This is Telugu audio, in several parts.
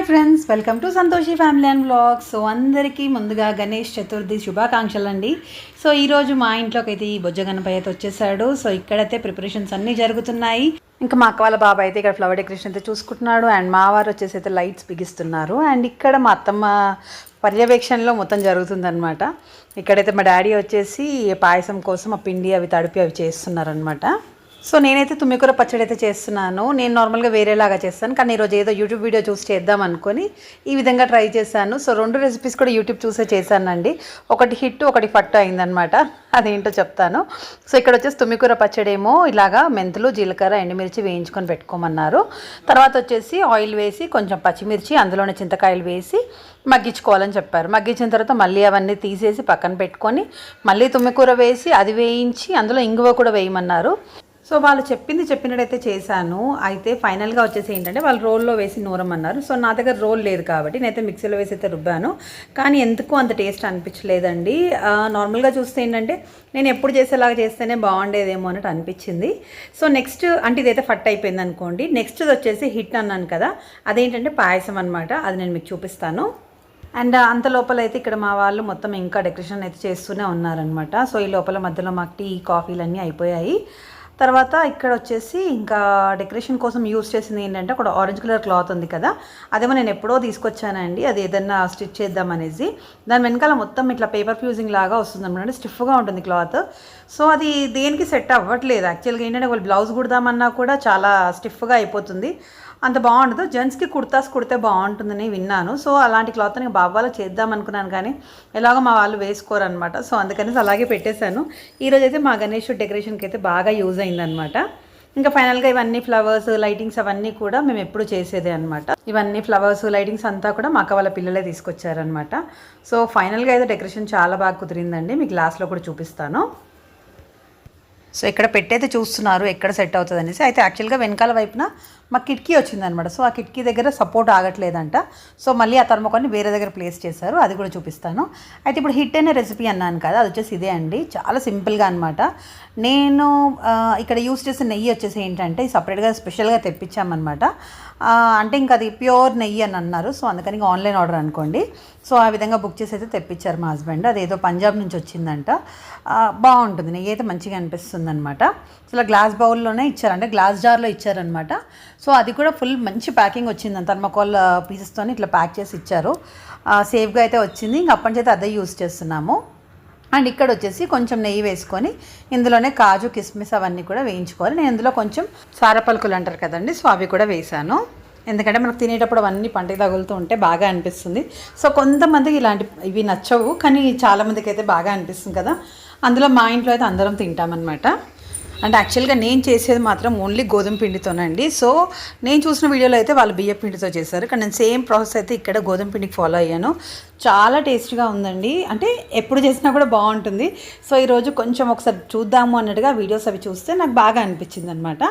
Hi friends welcome to Santoshi family and vlogs so అందరికీ ముందుగా గణేష్ చతుర్థి శుభాకాంక్షలు అండి సో ఈరోజు మా ఇంట్లోకి అయితే ఈ బొజ్జ గణపతి అయితే వచ్చేసాడు. సో ఇక్కడైతే ప్రిపరేషన్స్ అన్నీ జరుగుతున్నాయి. ఇంకా మా అక్క వాళ్ళ బాబాయ్ అయితే ఇక్కడ ఫ్లవర్ డెకరేషన్ అయితే చూసుకుంటున్నాడు. అండ్ మా వారు వచ్చేసి అయితే లైట్స్ బిగిస్తున్నారు. అండ్ ఇక్కడ మా అత్తమ్మ పర్యవేక్షణలో మొత్తం జరుగుతుందన్నమాట. ఇక్కడైతే మా డాడీ వచ్చేసి పాయసం కోసం ఆ పిండి అవి తడిపి అవి చేస్తున్నారనమాట సో నేనైతే తుమ్మికూర పచ్చడి అయితే చేస్తున్నాను. నేను నార్మల్గా వేరేలాగా చేస్తాను. కానీ ఈరోజు ఏదో యూట్యూబ్ వీడియో చూసి చేద్దాం అనుకొని ఈ విధంగా ట్రై చేశాను. సో రెండు రెసిపీస్ కూడా యూట్యూబ్ చూసే చేశానండి. ఒకటి హిట్ ఒకటి ఫట్ అయిందనమాట అదేంటో చెప్తాను. సో ఇక్కడ వచ్చేసి తుమ్మికూర పచ్చడి ఏమో ఇలాగా మెంతులు జీలకర్ర ఎండుమిర్చి వేయించుకొని పెట్టుకోమన్నారు. తర్వాత వచ్చేసి ఆయిల్ వేసి కొంచెం పచ్చిమిర్చి అందులోనే చింతకాయలు వేసి మగ్గించుకోవాలని చెప్పారు. మగ్గించిన తర్వాత మళ్ళీ అవన్నీ తీసేసి పక్కన పెట్టుకొని మళ్ళీ తుమ్మికూర వేసి అది వేయించి అందులో ఇంగువ కూడా వేయమన్నారు. సో వాళ్ళు చెప్పింది చెప్పినట్టయితే చేశాను. అయితే ఫైనల్గా వచ్చేసి ఏంటంటే వాళ్ళు రోల్లో వేసి నూరమన్నారు. సో నా దగ్గర రోల్ లేదు కాబట్టి నేనైతే మిక్సీలో వేసి అయితే రుబ్బాను. కానీ ఎందుకు అంత టేస్ట్ అనిపించలేదండి. నార్మల్గా చూస్తే ఏంటంటే నేను ఎప్పుడు చేసేలాగా చేస్తేనే బాగుండేదేమో అన్నట్టు అనిపించింది. సో నెక్స్ట్ అంటే ఇదైతే ఫట్ అయిపోయింది అనుకోండి. నెక్స్ట్ వచ్చేసి హిట్ అన్నాను కదా అదేంటంటే పాయసం అనమాట అది నేను మీకు చూపిస్తాను. అండ్ అంత లోపల అయితే ఇక్కడ మా వాళ్ళు మొత్తం ఇంకా డెకరేషన్ అయితే చేస్తూనే ఉన్నారనమాట సో ఈ లోపల మధ్యలో మాకు టీ కాఫీలు అన్నీ అయిపోయాయి. తర్వాత ఇక్కడ వచ్చేసి ఇంకా డెకరేషన్ కోసం యూస్ చేసింది ఏంటంటే అక్కడ ఆరెంజ్ కలర్ క్లాత్ ఉంది కదా అదేమో నేను ఎప్పుడో తీసుకొచ్చానండి అది ఏదన్నా స్టిచ్ చేద్దామనేసి దాని వెనకాల మొత్తం ఇట్లా పేపర్ ఫ్యూజింగ్ లాగా వస్తుంది అనమాట స్టిఫ్గా ఉంటుంది క్లాత్. సో అది దేనికి సెట్ అవ్వట్లేదు. యాక్చువల్గా ఏంటంటే వాళ్ళు బ్లౌజ్ కుడదామన్నా కూడా చాలా స్టిఫ్గా అయిపోతుంది. అంత బాగుండదు. జెంట్స్కి కుర్తాస్ కుడితే బాగుంటుందని విన్నాను. సో అలాంటి క్లాత్ నేను బాబాలో చేద్దాం అనుకున్నాను కానీ ఎలాగో మా వాళ్ళు వేసుకోరు అనమాట సో అందుకనేసి అలాగే పెట్టేశాను. ఈరోజు అయితే మా గణేష్ డెకరేషన్కి అయితే బాగా యూజ్ అయిందనమాట ఇంకా ఫైనల్గా ఇవన్నీ ఫ్లవర్స్ లైటింగ్స్ అవన్నీ కూడా మేము ఎప్పుడు చేసేదే అనమాట ఇవన్నీ ఫ్లవర్స్ లైటింగ్స్ అంతా కూడా మా అక్క వాళ్ళ పిల్లలే తీసుకొచ్చారనమాట సో ఫైనల్గా అయితే డెకరేషన్ చాలా బాగా కుదిరిందండి. మీకు లాస్ట్లో కూడా చూపిస్తాను. సో ఇక్కడ పెట్టయితే చూస్తున్నారు ఎక్కడ సెట్ అవుతుంది అనేసి అయితే యాక్చువల్గా వెనకాల వైపున మాకు కిటికీ వచ్చిందనమాట. సో ఆ కిటికీ దగ్గర సపోర్ట్ ఆగట్లేదంట. సో మళ్ళీ ఆ థర్మోకాల్ని వేరే దగ్గర ప్లేస్ చేశారు. అది కూడా చూపిస్తాను. అయితే ఇప్పుడు హిట్ అయిన రెసిపీ అన్నాను కదా అది వచ్చేసి ఇదే అండి. చాలా సింపుల్గా అనమాట నేను ఇక్కడ యూస్ చేసిన నెయ్యి వచ్చేసి ఏంటంటే సపరేట్గా స్పెషల్గా తెప్పించామన్నమాట. అంటే ఇంకా అది ప్యూర్ నెయ్యి అని అన్నారు. సో అందుకని ఇంకా ఆన్లైన్ ఆర్డర్ అనుకోండి. సో ఆ విధంగా బుక్ చేసి అయితే తెప్పించారు మా హస్బెండ్. అదేదో పంజాబ్ నుంచి వచ్చిందంట. బాగుంటుంది. నెయ్యి అయితే మంచిగా అనిపిస్తుంది అనమాట సో ఇలా గ్లాస్ బౌల్లోనే ఇచ్చారు. అంటే గ్లాస్ జార్లో ఇచ్చారనమాట సో అది కూడా ఫుల్ మంచి ప్యాకింగ్ వచ్చింది థర్మకోల్ పీసెస్తో ఇట్లా ప్యాక్ చేసి ఇచ్చారు. సేఫ్గా అయితే వచ్చింది. ఇంక అప్పటి నుంచి అయితే అదే యూస్ చేస్తున్నాము. అండ్ ఇక్కడ వచ్చేసి కొంచెం నెయ్యి వేసుకొని ఇందులోనే కాజు కిస్మిస్ అవన్నీ కూడా వేయించుకోవాలి. నేను ఇందులో కొంచెం సారపలుకులు అంటారు కదండి సో అవి కూడా వేసాను ఎందుకంటే మనకు తినేటప్పుడు అవన్నీ పంటకి తగులుతూ ఉంటే బాగా అనిపిస్తుంది. సో కొంతమందికి ఇలాంటి ఇవి నచ్చవు కానీ చాలామందికి అయితే బాగా అనిపిస్తుంది కదా. అందులో మా ఇంట్లో అయితే అందరం తింటామన్నమాట. అంటే యాక్చువల్గా నేను చేసేది మాత్రం ఓన్లీ గోధుమ పిండితోనండి. సో నేను చూసిన వీడియోలో అయితే వాళ్ళు బియ్య పిండితో చేశారు. కానీ నేను సేమ్ ప్రాసెస్ అయితే ఇక్కడ గోధుమ పిండికి ఫాలో అయ్యాను. చాలా టేస్ట్గా ఉందండి. అంటే ఎప్పుడు చేసినా కూడా బాగుంటుంది. సో ఈరోజు కొంచెం ఒకసారి చూద్దాము అన్నట్టుగా వీడియోస్ అవి చూస్తే నాకు బాగా అనిపించింది అనమాట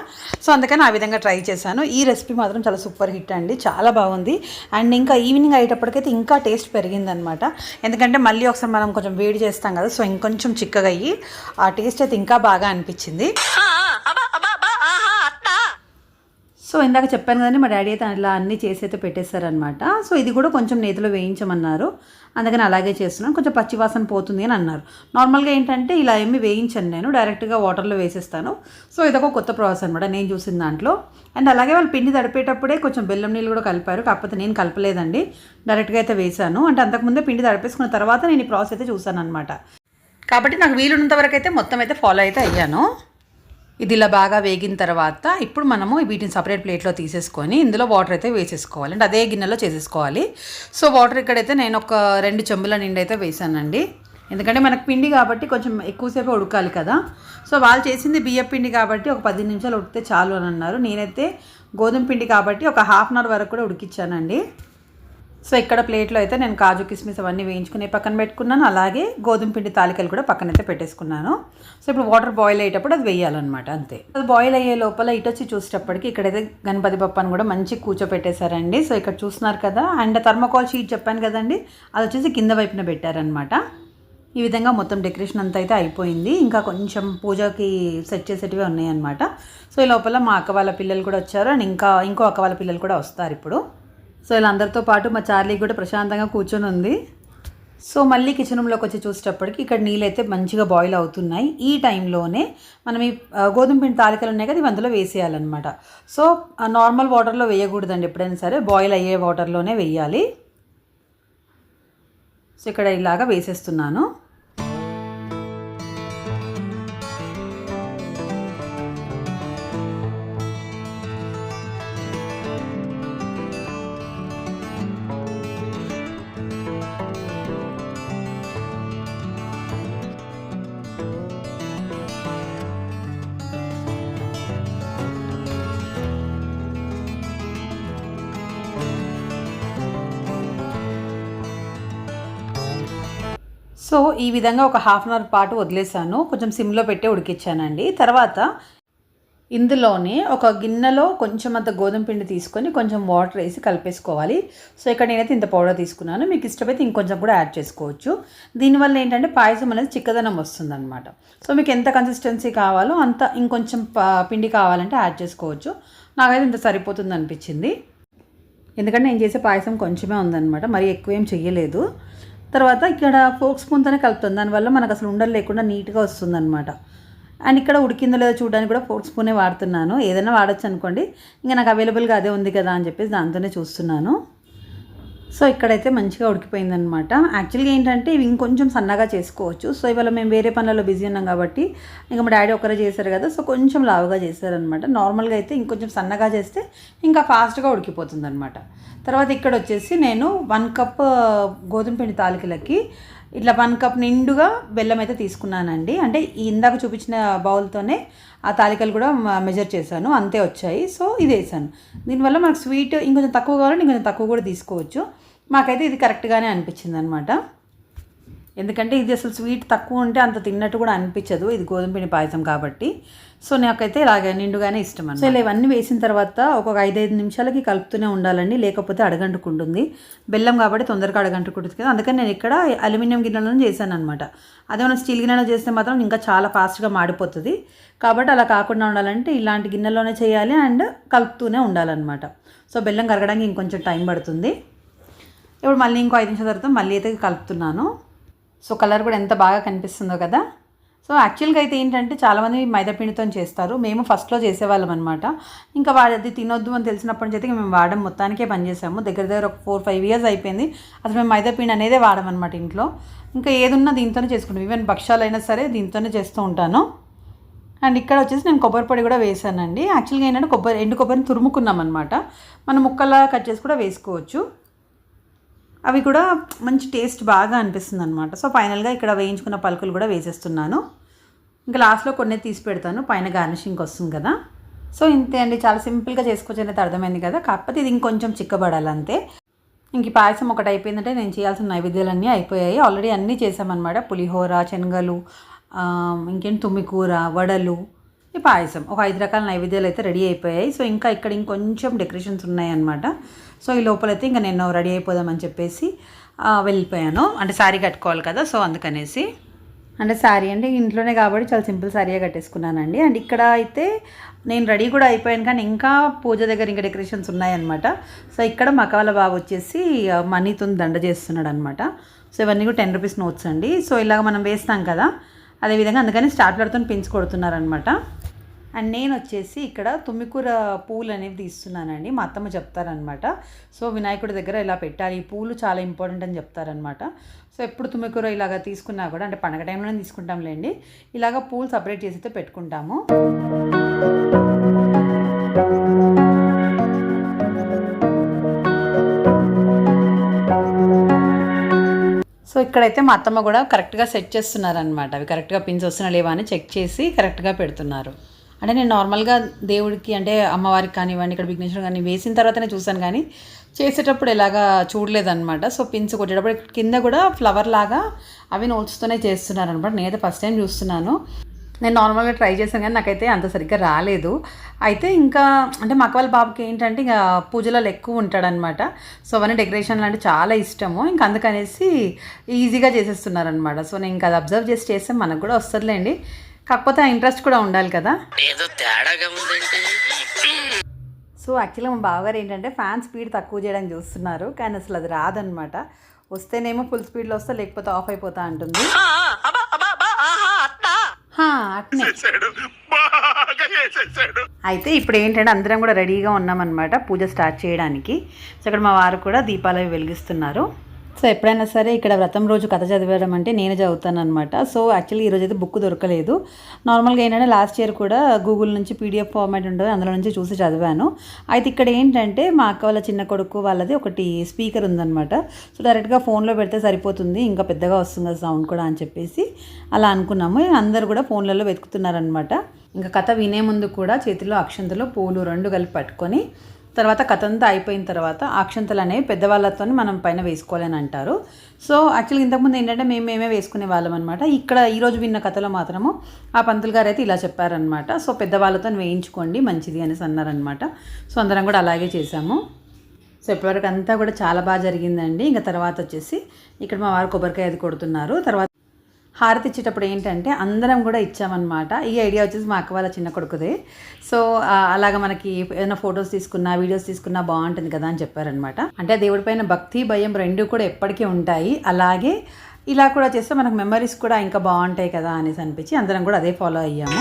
సో అందుకని ఆ విధంగా ట్రై చేశాను. ఈ రెసిపీ మాత్రం చాలా సూపర్ హిట్ అండి. చాలా బాగుంది. అండ్ ఇంకా ఈవినింగ్ అయ్యేటప్పటికైతే ఇంకా టేస్ట్ పెరిగిందనమాట. ఎందుకంటే మళ్ళీ ఒకసారి మనం కొంచెం వేడి చేస్తాం కదా సో ఇంకొంచెం చిక్కగా అయ్యి ఆ టేస్ట్ అయితే ఇంకా బాగా అనిపించింది. సో ఇందాక చెప్పాను కదండి మా డాడీ అయితే అలా అన్నీ చేసి అయితే పెట్టేశారనమాట సో ఇది కూడా కొంచెం నేతిలో వేయించమన్నారు. అందుకని అలాగే చేస్తున్నాను. కొంచెం పచ్చివాసన పోతుంది అని అన్నారు. నార్మల్గా ఏంటంటే ఇలా ఏమి వేయించను నేను. డైరెక్ట్గా వాటర్లో వేసేస్తాను. సో ఇదొక కొత్త ప్రాసెస్ అనమాట నేను చూసిన దాంట్లో. అండ్ అలాగే వాళ్ళు పిండి తడిపేటప్పుడే కొంచెం బెల్లం నీళ్ళు కూడా కలిపారు. కాకపోతే నేను కలపలేదండి. డైరెక్ట్గా అయితే వేశాను. అంటే అంతకుముందే పిండి తడిపేసుకున్న తర్వాత నేను ఈ ప్రాసెస్ అయితే చూసాను అనమాట కాబట్టి నాకు వీలున్నంత వరకు అయితే మొత్తం అయితే ఫాలో అయితే అయ్యాను. ఇది ఇలా బాగా వేగిన తర్వాత ఇప్పుడు మనము వీటిని సపరేట్ ప్లేట్లో తీసేసుకొని ఇందులో వాటర్ అయితే వేసేసుకోవాలి. అంటే అదే గిన్నెలో చేసేసుకోవాలి. సో వాటర్ ఇక్కడైతే నేను ఒక రెండు చెంబుల నిండి అయితే వేసానండి. ఎందుకంటే మనకు పిండి కాబట్టి కొంచెం ఎక్కువసేపు ఉడకాలి కదా. సో వాళ్ళు చేసింది బియ్య పిండి కాబట్టి ఒక పది నిమిషాలు ఉడికితే చాలు అని అన్నారు. నేనైతే గోధుమ పిండి కాబట్టి ఒక హాఫ్ అన్ అవర్ వరకు కూడా ఉడికిచ్చానండి. సో ఇక్కడ ప్లేట్లో అయితే నేను కాజు కిస్మిస్ అవన్నీ వేయించుకుని పక్కన పెట్టుకున్నాను. అలాగే గోధుమ పిండి తాలికలు కూడా పక్కనైతే పెట్టేసుకున్నాను. సో ఇప్పుడు వాటర్ బాయిల్ అయ్యేటప్పుడు అది వేయాలన్నమాట అంతే. అది బాయిల్ అయ్యే లోపల ఇటు వచ్చి చూసేటప్పటికి ఇక్కడైతే గణపతి పప్పని కూడా మంచి కూర్చోపెట్టేశారండి. సో ఇక్కడ చూస్తున్నారు కదా అండ్ థర్మోకాల్ షీట్ చెప్పాను కదండి అది వచ్చేసి కింద వైపున పెట్టారనమాట ఈ విధంగా మొత్తం డెకరేషన్ అంతా అయితే అయిపోయింది. ఇంకా కొంచెం పూజకి సెట్ చేసేటివి ఉన్నాయన్నమాట. సో ఈ లోపల మా అక్క వాళ్ళ పిల్లలు కూడా వచ్చారు అండ్ ఇంకా ఇంకో అక్క వాళ్ళ పిల్లలు కూడా వస్తారు ఇప్పుడు. సో ఇలా అందరితో పాటు మా చార్లీ కూడా ప్రశాంతంగా కూర్చొని ఉంది. సో మళ్ళీ కిచెన్ రూమ్లోకి వచ్చి చూసేటప్పటికి ఇక్కడ నీళ్ళు అయితే మంచిగా బాయిల్ అవుతున్నాయి. ఈ టైంలోనే మనం ఈ గోధుమ పిండి తాలికలు ఉన్నాయి కదా ఇవి అందులో వేసేయాలన్నమాట. సో నార్మల్ వాటర్లో వేయకూడదండి ఎప్పుడైనా సరే. బాయిల్ అయ్యే వాటర్లోనే వేయాలి. సో ఇక్కడ ఇలాగా వేసేస్తున్నాను. సో ఈ విధంగా ఒక హాఫ్ అన్ అవర్ పాటు వదిలేసాను కొంచెం సిమ్లో పెట్టి ఉడికించానండి తర్వాత ఇందులోనే ఒక గిన్నెలో కొంచెం అంత గోధుమ పిండి తీసుకొని కొంచెం వాటర్ వేసి కలిపేసుకోవాలి. సో ఇక్కడ నేనైతే ఇంత పౌడర్ తీసుకున్నాను. మీకు ఇష్టమైతే ఇంకొంచెం కూడా యాడ్ చేసుకోవచ్చు. దీనివల్ల ఏంటంటే పాయసం అనేది చిక్కదనం వస్తుందన్నమాట. సో మీకు ఎంత కన్సిస్టెన్సీ కావాలో అంత ఇంకొంచెం ప- పిండి కావాలంటే యాడ్ చేసుకోవచ్చు. నాకైతే ఇంత సరిపోతుంది అనిపించింది. ఎందుకంటే నేను చేసే పాయసం కొంచెమే ఉందన్నమాట. మరి ఎక్కువ ఏం చెయ్యలేదు. తర్వాత ఇక్కడ ఫోక్ స్పూన్తోనే కలుపుతుంది దానివల్ల మనకు అసలు ఉండలు లేకుండా నీట్గా వస్తుందన్నమాట. అండ్ ఇక్కడ ఉడికిందో లేదో చూడడానికి కూడా ఫోక్ స్పూనే వాడుతున్నాను. ఏదైనా వాడచ్చు అనుకోండి ఇంకా నాకు అవైలబుల్గా అదే ఉంది కదా అని చెప్పేసి దాంతోనే చూస్తున్నాను. సో ఇక్కడైతే మంచిగా ఉడికిపోయిందనమాట యాక్చువల్గా ఏంటంటే ఇవి ఇంకొంచెం సన్నగా చేసుకోవచ్చు. సో ఇవాళ మేము వేరే పనులలో బిజీ ఉన్నాం కాబట్టి ఇంకా మా డాడీ ఒకరే చేశారు కదా సో కొంచెం లావుగా చేశారనమాట నార్మల్గా అయితే ఇంకొంచెం సన్నగా చేస్తే ఇంకా ఫాస్ట్గా ఉడికిపోతుంది అనమాట తర్వాత ఇక్కడ వచ్చేసి నేను వన్ కప్ గోధుమ పిండి తాలికలకి ఇట్లా వన్ కప్ నిండుగా బెల్లం అయితే తీసుకున్నానండి. అంటే ఇందాక చూపించిన బౌల్తోనే ఆ తాలికలు కూడా మెజర్ చేశాను. అంతే వచ్చాయి. సో ఇది వేసాను. దీనివల్ల మనకు స్వీట్ ఇంకొంచెం తక్కువ కావాలంటే ఇంకొంచెం తక్కువ కూడా తీసుకోవచ్చు. మాకైతే ఇది కరెక్ట్గానే అనిపించింది అనమాట ఎందుకంటే ఇది అసలు స్వీట్ తక్కువ ఉంటే అంత తిన్నట్టు కూడా అనిపించదు. ఇది గోధుమ పిండి పాయసం కాబట్టి. సో నాకైతే ఇలాగే నిండుగానే ఇష్టం అన్నమాట. సో ఇలా ఇవన్నీ వేసిన తర్వాత ఒక్కొక్క ఐదైదు నిమిషాలకి కలుపుతూనే ఉండాలండి. లేకపోతే అడగంటుకుంటుంది. బెల్లం కాబట్టి తొందరగా అడగంటుకుంటుంది కదా. అందుకని నేను ఇక్కడ అల్యూమినియం గిన్నెలను చేశాను అనమాట అదే మనం స్టీల్ గిన్నెలో చేస్తే మాత్రం ఇంకా చాలా ఫాస్ట్గా మాడిపోతుంది. కాబట్టి అలా కాకుండా ఉండాలంటే ఇలాంటి గిన్నెలోనే చేయాలి అండ్ కలుపుతూనే ఉండాలన్నమాట. సో బెల్లం కరగడానికి ఇంకొంచెం టైం పడుతుంది. ఇప్పుడు మళ్ళీ ఇంకో ఐదు నిమిషాల తర్వాత మళ్ళీ అయితే కలుపుతున్నాను. సో కలర్ కూడా ఎంత బాగా కనిపిస్తుందో కదా. సో యాక్చువల్గా అయితే ఏంటంటే చాలామంది మైదాపిండితో చేస్తారు. మేము ఫస్ట్లో చేసేవాళ్ళం అనమాట ఇంకా వాడి తినొద్దు అని తెలిసినప్పటి నుంచి అయితే మేము వాడడం మొత్తానికే పనిచేసాము దగ్గర దగ్గర ఒక ఫోర్ ఫైవ్ ఇయర్స్ అయిపోయింది. అసలు మేము మైదాపిండి అనేదే వాడమన్నమాట ఇంట్లో. ఇంకా ఏదున్నా దీంతోనే చేసుకుంటాం. ఈవెన్ భక్ష్యాలైనా సరే దీంతోనే చేస్తూ ఉంటాను. అండ్ ఇక్కడ వచ్చేసి నేను కొబ్బరి పొడి కూడా వేసానండి. యాక్చువల్గా ఏంటంటే కొబ్బరి ఎండు కొబ్బరిని తురుముకున్నాం అనమాట మనం ముక్కలా కట్ చేసి కూడా వేసుకోవచ్చు. అవి కూడా మంచి టేస్ట్ బాగా అనిపిస్తుంది అనమాట సో ఫైనల్గా ఇక్కడ వేయించుకున్న పలుకులు కూడా వేసేస్తున్నాను. ఇంకా లాస్ట్లో కొన్ని తీసి పెడతాను. పైన గార్నిషింగ్ వస్తుంది కదా. సో ఇంతే అండి. చాలా సింపుల్గా చేసుకోవచ్చు అనేది అర్థమైంది కదా. కాకపోతే ఇది ఇంకొంచెం చిక్కబడాలి అంతే. ఇంక పాయసం ఒకటి అయిపోయిందంటే నేను చేయాల్సిన నైవేద్యాలన్నీ అయిపోయాయి. ఆల్రెడీ అన్నీ చేసామన్నమాట పులిహోర శనగలు ఇంకేం తుమ్మికూర వడలు ఈ పాయసం. ఒక ఐదు రకాల నైవేద్యాలు అయితే రెడీ అయిపోయాయి. సో ఇంకా ఇక్కడ ఇంకొంచెం డెకరేషన్స్ ఉన్నాయన్నమాట. సో ఈ లోపలైతే ఇంకా నేను రెడీ అయిపోదామని చెప్పేసి వెళ్ళిపోయాను. అంటే శారీ కట్టుకోవాలి కదా సో అందుకనేసి. అంటే శారీ అంటే ఇంట్లోనే కాబట్టి చాలా సింపుల్ శారీయే కట్టేసుకున్నానండి. అండ్ ఇక్కడ అయితే నేను రెడీ కూడా అయిపోయాను కానీ ఇంకా పూజ దగ్గర ఇంకా డెకరేషన్స్ ఉన్నాయన్నమాట. సో ఇక్కడ మకాల బాబు వచ్చేసి మనీతో దండ చేస్తున్నాడు అనమాట సో ఇవన్నీ కూడా టెన్ రూపీస్ నోట్స్ అండి. సో ఇలాగ మనం వేస్తాం కదా అదేవిధంగా అందుకని స్టాప్లర్తో పిన్స్ కొడుతున్నారనమాట అండ్ నేను వచ్చేసి ఇక్కడ తుమ్మికూర పూలు అనేవి తీస్తున్నానండి. మా అత్తమ్మ చెప్తారనమాట. సో వినాయకుడి దగ్గర ఇలా పెట్టాలి. ఈ పూలు చాలా ఇంపార్టెంట్ అని చెప్తారనమాట. సో ఎప్పుడు తుమ్మికూర ఇలాగ తీసుకున్నా కూడా అంటే పండగ టైంలోనే తీసుకుంటాంలేండి. ఇలాగ పూలు సపరేట్ చేసి అయితే పెట్టుకుంటాము. సో ఇక్కడైతే మా అత్తమ్మ కూడా కరెక్ట్గా సెట్ చేస్తున్నారనమాట. అవి కరెక్ట్గా పిన్స్ వస్తున్నా లేవా అని చెక్ చేసి కరెక్ట్గా పెడుతున్నారు. అంటే నేను నార్మల్గా దేవుడికి అంటే అమ్మవారికి కానివ్వండి ఇక్కడ విఘ్నేశ్వరం కానీ వేసిన తర్వాతనే చూశాను కానీ చేసేటప్పుడు ఎలాగా చూడలేదన్నమాట. సో పిన్స్ కొట్టేటప్పుడు కింద కూడా ఫ్లవర్ లాగా అవి నోట్స్తోనే చేస్తున్నారనమాట నేనైతే ఫస్ట్ టైం చూస్తున్నాను. నేను నార్మల్గా ట్రై చేశాను కానీ నాకైతే అంత సరిగ్గా రాలేదు. అయితే ఇంకా అంటే మా అక్క వాళ్ళ బాబుకి ఏంటంటే ఇంకా పూజలలో ఎక్కువ ఉంటాడనమాట సో అవన్నీ డెకరేషన్లు అంటే చాలా ఇష్టము. ఇంకా అందుకనేసి ఈజీగా చేసేస్తున్నారనమాట సో నేను ఇంకా అది అబ్జర్వ్ చేసి చేస్తే మనకు కూడా వస్తుందిలేండి. కాకపోతే ఆ ఇంట్రెస్ట్ కూడా ఉండాలి కదా. ఏదో తేడాగా ఉందంటే. సో యాక్చువల్గా మా బావగారు ఏంటంటే ఫ్యాన్ స్పీడ్ తక్కువ చేయడానికి చూస్తున్నారు కానీ అసలు అది రాదనమాట. వస్తేనేమో ఫుల్ స్పీడ్లో వస్తా లేకపోతే ఆఫ్ అయిపోతా అంటుంది. అయితే ఇప్పుడు ఏంటంటే అందరం కూడా రెడీగా ఉన్నామన్నమాట పూజ స్టార్ట్ చేయడానికి. సో ఇక్కడ మా వారు కూడా దీపాలు అవి వెలిగిస్తున్నారు. సో ఎప్పుడైనా సరే ఇక్కడ వ్రతం రోజు కథ చదివడం అంటే నేను చదువుతాను అనమాట సో యాక్చువల్లీ ఈరోజు అయితే బుక్ దొరకలేదు. నార్మల్గా ఏంటంటే లాస్ట్ ఇయర్ కూడా గూగుల్ నుంచి పీడిఎఫ్ ఫార్మాట్ ఉంటుంది అందులో నుంచి చూసి చదివాను. అయితే ఇక్కడ ఏంటంటే మా అక్క వాళ్ళ చిన్న కొడుకు వాళ్ళది ఒకటి స్పీకర్ ఉందనమాట సో డైరెక్ట్గా ఫోన్లో పెడితే సరిపోతుంది ఇంకా పెద్దగా వస్తుంది కదా సౌండ్ కూడా అని చెప్పేసి అలా అనుకున్నాము. అందరు కూడా ఫోన్లలో వెతుకుతున్నారనమాట ఇంకా కథ వినే ముందు కూడా చేతిలో అక్షంతలో పూలు రెండు కలిపి పట్టుకొని తర్వాత కథ అంతా అయిపోయిన తర్వాత అక్షంతలు అనేవి పెద్దవాళ్ళతో మనం పైన వేసుకోవాలని అంటారు. సో యాక్చువల్గా ఇంతకుముందు ఏంటంటే మేము మేమే వేసుకునే వాళ్ళం అనమాట ఇక్కడ ఈరోజు విన్న కథలో మాత్రము ఆ పంతులు గారు అయితే ఇలా చెప్పారనమాట సో పెద్దవాళ్ళతో వేయించుకోండి మంచిది అనేసి అన్నారనమాట సో అందరం కూడా అలాగే చేసాము సో ఇప్పటివరకు అంతా కూడా చాలా బాగా జరిగిందండి. ఇంకా తర్వాత వచ్చేసి ఇక్కడ మా వారు కొబ్బరికాయ అది కొడుతున్నారు. తర్వాత హారతి ఇచ్చేటప్పుడు ఏంటంటే అందరం కూడా ఇచ్చామన్నమాట. ఈ ఐడియా వచ్చేసి మా అక్క వాళ్ళ చిన్న కొడుకుదే. సో అలాగ మనకి ఏదైనా ఫొటోస్ తీసుకున్నా వీడియోస్ తీసుకున్నా బాగుంటుంది కదా అని చెప్పారనమాట అంటే దేవుడి పైన భక్తి భయం రెండు కూడా ఎప్పటికీ ఉంటాయి. అలాగే ఇలా కూడా చేస్తే మనకు మెమరీస్ కూడా ఇంకా బాగుంటాయి కదా అనేసి అనిపించి అందరం కూడా అదే ఫాలో అయ్యాము.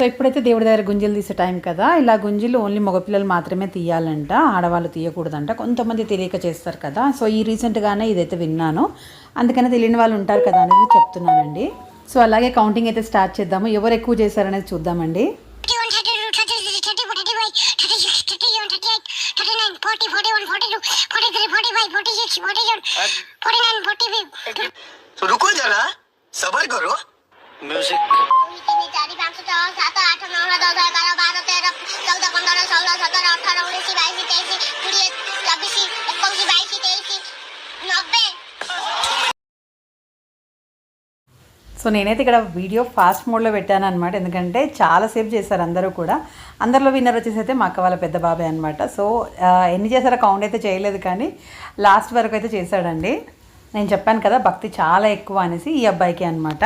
సో ఇప్పుడైతే దేవుడి దగ్గర గుంజలు తీసే టైం కదా ఇలా గుంజలు ఓన్లీ మగపిల్లలు మాత్రమే తీయాలంట ఆడవాళ్ళు తీయకూడదంట కొంతమంది తెలియక చేస్తారు కదా సో ఈ రీసెంట్గానే ఇదైతే విన్నాను అందుకనే తెలియని వాళ్ళు ఉంటారు కదా అనేది చెప్తున్నానండి సో అలాగే కౌంటింగ్ అయితే స్టార్ట్ చేద్దాము ఎవరు ఎక్కువ చేశారనేది చూద్దామండి 31, 32, 33, 34, 35, 36, 37, 38, 39, 40, 41, 42, 43, 45, 46, 47, 49, 50. तो रुको जरा सबर करो म्यूजिक সাত আট নয় দশ এগারো বারো চৌদ পনেরো ষোলো সতেরো উনিশ বাইশ তেইশ কুড়ি চব্বিশ একুশ বাইশ তেইশ নব্বই సో నేనైతే ఇక్కడ వీడియో ఫాస్ట్ మోడ్లో పెట్టాను అనమాట ఎందుకంటే చాలాసేపు చేశారు అందరూ కూడా. అందరిలో విన్నర్ వచ్చేసి అయితే మా అక్క వాళ్ళ పెద్ద బాబాయ్ అనమాట సో ఎన్ని చేశారో కౌంట్ అయితే చేయలేదు కానీ లాస్ట్ వరకు అయితే చేశాడండి. నేను చెప్పాను కదా భక్తి చాలా ఎక్కువ అనేసి ఈ అబ్బాయికి అనమాట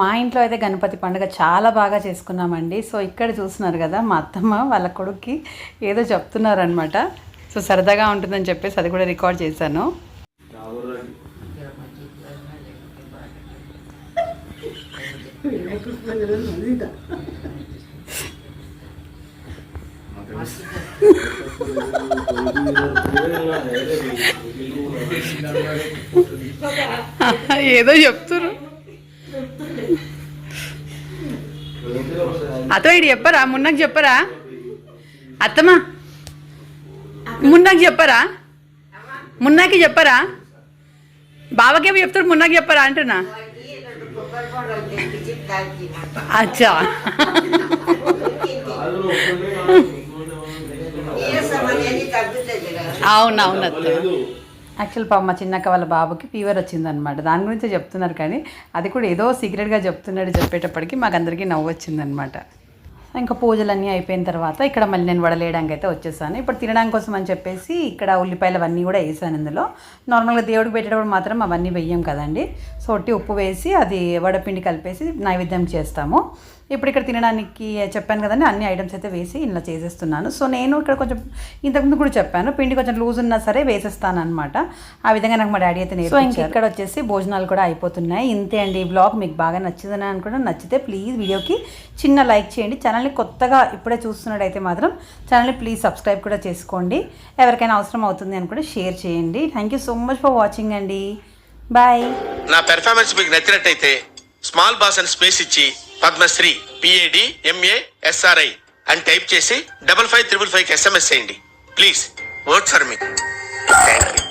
మా ఇంట్లో అయితే గణపతి పండుగ చాలా బాగా చేసుకున్నామండి. సో ఇక్కడ చూస్తున్నారు కదా మా అత్తమ్మ వాళ్ళ కొడుక్కి ఏదో చెప్తున్నారనమాట సో సరదాగా ఉంటుందని చెప్పేసి అది కూడా రికార్డ్ చేశాను. ఏదో చెప్తున్నారు. అతో ఇటు చెప్పరా? మున్నకు చెప్పరా? అత్తమ్మా మున్నకు చెప్పరా? మున్నాకి చెప్పరా? బావకేమో చెప్తారు మున్నాకి చెప్పరా అంటున్నా. అచ్చా. అవునవును యాక్చువల్ పాప మా చిన్నక్క వాళ్ళ బాబుకి ఫీవర్ వచ్చిందనమాట దాని గురించి చెప్తున్నారు కానీ అది కూడా ఏదో సీక్రెట్గా చెప్తున్నాడు చెప్పేటప్పటికి మాకు అందరికీ నవ్వు వచ్చిందనమాట ఇంకా పూజలన్నీ అయిపోయిన తర్వాత ఇక్కడ మళ్ళీ నేను వడలేయడానికి అయితే వచ్చేసాను. ఇప్పుడు తినడానికి కోసం అని చెప్పేసి ఇక్కడ ఉల్లిపాయలు అవన్నీ కూడా వేసాను ఇందులో. నార్మల్గా దేవుడికి పెట్టేటప్పుడు మాత్రం అవన్నీ వెయ్యం కదండి. సో ఉప్పు వేసి అది వడపిండి కలిపేసి నైవేద్యం చేస్తాము. ఇప్పుడు ఇక్కడ తినడానికి చెప్పాను కదండి అన్ని ఐటమ్స్ అయితే వేసి ఇలా చేసేస్తున్నాను. సో నేను ఇక్కడ కొంచెం ఇంతకుముందు కూడా చెప్పాను పిండి కొంచెం లూజ్ ఉన్నా సరే వేసేస్తాను అనమాట ఆ విధంగా నాకు మా డాడీ అయితే సో ఇంక ఇక్కడ వచ్చేసి భోజనాలు కూడా అయిపోతున్నాయి. ఇంతే అండి ఈ బ్లాగ్ మీకు బాగా నచ్చిందని అనుకుంటే నచ్చితే ప్లీజ్ వీడియోకి చిన్న లైక్ చేయండి. ఛానల్ని కొత్తగా ఇప్పుడే చూస్తున్నట్టయితే మాత్రం ఛానల్ని ప్లీజ్ సబ్స్క్రైబ్ కూడా చేసుకోండి. ఎవరికైనా అవసరం అవుతుంది అనుకుంటే షేర్ చేయండి. Thank you so much for watching అండి. బాయ్ నా పెర్ఫార్మెన్స్ మీకు నచ్చినట్టయితే స్మాల్ బాస్ అని స్పేస్ ఇచ్చి పద్మశ్రీ పిఏడి ఎంఏ ఎస్ఆర్ఐ అని టైప్ చేసి double five triple five SMS చేయండి. Please work for me thank you